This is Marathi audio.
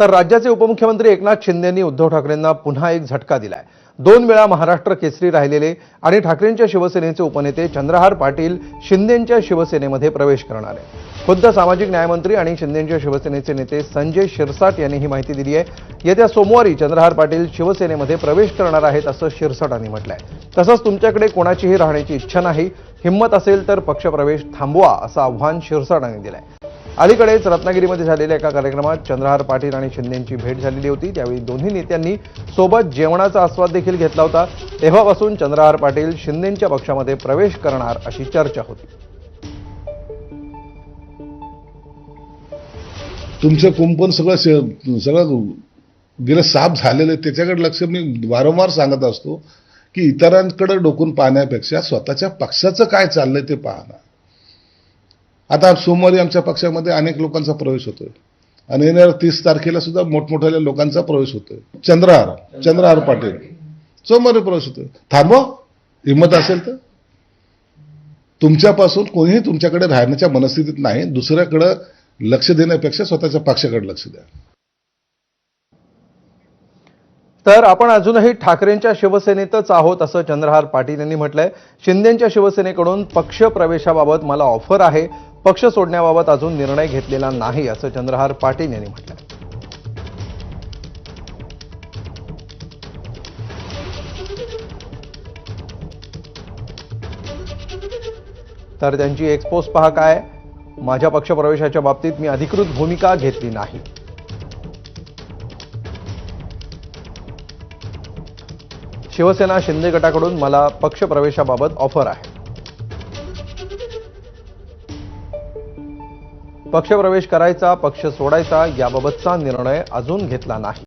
तर राज्याचे उपमुख्यमंत्री एकनाथ शिंदेंनी उद्धव ठाकरेंना पुन्हा एक झटका दिलाय. दोन वेळा महाराष्ट्र केसरी राहिलेले आणि ठाकरेंच्या शिवसेनेचे उपनेते चंद्रहार पाटील शिंदेंच्या शिवसेनेमध्ये प्रवेश करणार आहे खुद्द सामाजिक न्यायमंत्री आणि शिंदेंच्या शिवसेनेचे नेते संजय शिरसाट यांनी ही माहिती दिली आहे. येत्या सोमवारी चंद्रहार पाटील शिवसेनेमध्ये प्रवेश करणार आहेत असं शिरसाटांनी म्हटलंय. तसंच तुमच्याकडे कोणाचीही राहण्याची इच्छा नाही हिंमत असेल तर पक्षप्रवेश थांबवा असं आव्हान शिरसाटांनी दिलंय. अलीकडेच रत्नागिरीमध्ये झालेल्या एका कार्यक्रमात चंद्रहार पाटील आणि शिंदेंची भेट झालेली होती. त्यावेळी दोन्ही नेत्यांनी सोबत जेवणाचा आस्वाद देखील घेतला होता. तेव्हापासून चंद्रहार पाटील शिंदेंच्या पक्षामध्ये प्रवेश करणार अशी चर्चा होती. तुमचं कुंपण सगळं सगळं गेलं साफ झालेलं आहे. त्याच्याकडे लक्ष मी वारंवार सांगत असतो की इतरांकडे डोकून पाहण्यापेक्षा स्वतःच्या पक्षाचं काय चाललंय ते पाहणार आता सोमवारी आमच्या पक्षामध्ये अनेक लोकांचा प्रवेश होतोय. आणि येणाऱ्या तीस तारखेला सुद्धा मोठमोठ्या लोकांचा प्रवेश होतोय. चंद्रहार चंद्रहार पाटील. सोमवारी प्रवेश होतोय. थांबवा हिंमत असेल तर. तुमच्यापासून कोणीही तुमच्याकडे राहण्याच्या मनस्थितीत नाही. दुसऱ्याकडे लक्ष देण्यापेक्षा स्वतःच्या पक्षाकडे लक्ष द्या. तर आपण अजूनही ठाकरेंच्या शिवसेनेतच आहोत असं चंद्रहार पाटील यांनी म्हटलंय. शिंदेंच्या शिवसेनेकडून पक्ष प्रवेशाबाबत मला ऑफर आहे. पक्ष सोडण्याबाबत अजून निर्णय घेतलेला नाही असं चंद्रहार पाटील यांनी म्हटलं तर त्यांची एक्सपोज पहा काय? माझ्या पक्षप्रवेशाच्या बाबतीत मी अधिकृत भूमिका घेतली नाही. शिवसेना शिंदे गटाकडून मला पक्षप्रवेशाबाबत ऑफर आहे. पक्षप्रवेश करायचा पक्ष सोडायचा याबाबतचा निर्णय अजून घेतला नाही.